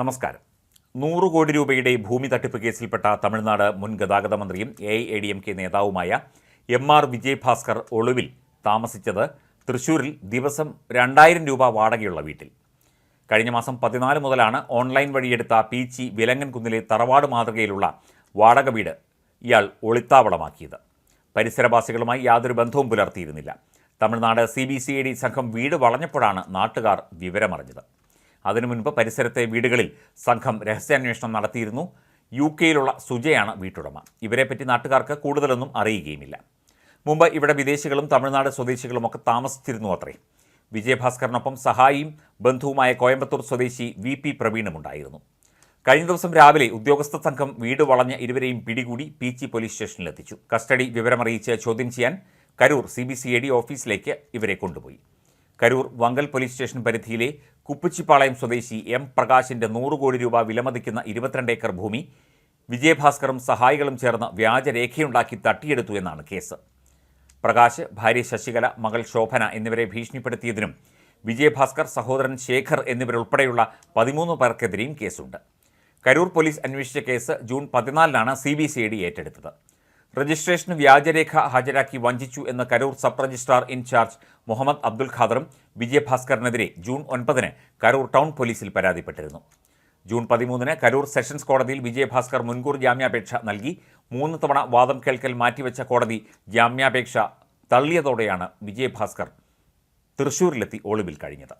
നമസ്കാരം. നൂറ് കോടി രൂപയുടെ ഭൂമി തട്ടിപ്പ് കേസിൽപ്പെട്ട തമിഴ്നാട് മുൻ ഗതാഗത മന്ത്രിയും A I D M K നേതാവുമായ എം ആർ വിജയഭാസ്കർ ഒളിവിൽ താമസിച്ചത് തൃശൂരിൽ ദിവസം രണ്ടായിരം രൂപ വാടകയുള്ള വീട്ടിൽ. കഴിഞ്ഞ മാസം പതിനാല് മുതലാണ് ഓൺലൈൻ വഴിയെടുത്ത പീച്ചി വിലങ്ങൻകുന്നിലെ തറവാട് മാതൃകയിലുള്ള വാടക വീട് ഇയാൾ ഒളിത്താവളമാക്കിയത്. പരിസരവാസികളുമായി യാതൊരു ബന്ധവും പുലർത്തിയിരുന്നില്ല. Tamil Nadu C B C I D സംഘം വീട് വളഞ്ഞപ്പോഴാണ് നാട്ടുകാർ വിവരമറിഞ്ഞത്. അതിനു മുൻപ് പരിസരത്തെ വീടുകളിൽ സംഘം രഹസ്യാന്വേഷണം നടത്തിയിരുന്നു. യു കെയിലുള്ള സുജയാണ് വീട്ടുടമ. ഇവരെപ്പറ്റി നാട്ടുകാർക്ക് കൂടുതലൊന്നും അറിയുകയുമില്ല. മുമ്പ് ഇവിടെ വിദേശികളും തമിഴ്നാട് സ്വദേശികളുമൊക്കെ താമസിച്ചിരുന്നു അത്രേ. വിജയഭാസ്കറിനൊപ്പം സഹായിയും ബന്ധുവുമായ കോയമ്പത്തൂർ സ്വദേശി വി പി പ്രവീണുമുണ്ടായിരുന്നു കഴിഞ്ഞ ദിവസം രാവിലെ ഉദ്യോഗസ്ഥ സംഘം വീട് വളഞ്ഞ ഇരുവരെയും പിടികൂടി പീച്ചി പോലീസ് സ്റ്റേഷനിലെത്തിച്ചു. കസ്റ്റഡി വിവരമറിയിച്ച് ചോദ്യം ചെയ്യാൻ Karur C B C A D ഓഫീസിലേക്ക് ഇവരെ കൊണ്ടുപോയി. കരൂർ വങ്കൽ പോലീസ് സ്റ്റേഷൻ പരിധിയിലെ കുപ്പിച്ചിപ്പാളയം സ്വദേശി എം പ്രകാശിന്റെ നൂറ് കോടി രൂപ വിലമതിക്കുന്ന ഇരുപത്തിരണ്ട് ഏക്കർ ഭൂമി വിജയഭാസ്കറും സഹായികളും ചേർന്ന് വ്യാജരേഖയുണ്ടാക്കി തട്ടിയെടുത്തു എന്നാണ് കേസ്. പ്രകാശ് ഭാര്യ ശശികല മകൾ ശോഭന എന്നിവരെ ഭീഷണിപ്പെടുത്തിയതിനും വിജയഭാസ്കർ സഹോദരൻ ശേഖർ എന്നിവരുൾപ്പെടെയുള്ള പതിമൂന്ന് പേർക്കെതിരെയും കേസുണ്ട്. കരൂർ പോലീസ് അന്വേഷിച്ച case June പതിനാലിനാണ് C B C I D ഏറ്റെടുത്തത്. രജിസ്ട്രേഷന് വ്യാജരേഖ ഹാജരാക്കി വഞ്ചിച്ചു എന്ന് Karur sub registrar incharge Muhammad Abdul ഖാദറും വിജയഭാസ്കറിനെതിരെ ജൂൺ ഒൻപതിന് കരൂർ ടൗൺ പോലീസിൽ പരാതിപ്പെട്ടിരുന്നു. ജൂൺ പതിമൂന്നിന് കരൂർ സെഷൻസ് കോടതിയിൽ വിജയഭാസ്കർ മുൻകൂർ ജാമ്യാപേക്ഷ നൽകി. മൂന്ന് തവണ വാദം കേൾക്കൽ മാറ്റിവെച്ച കോടതി ജാമ്യാപേക്ഷ തള്ളിയതോടെയാണ് വിജയഭാസ്കർ തൃശൂരിലെത്തി ഒളിവിൽ കഴിഞ്ഞത്.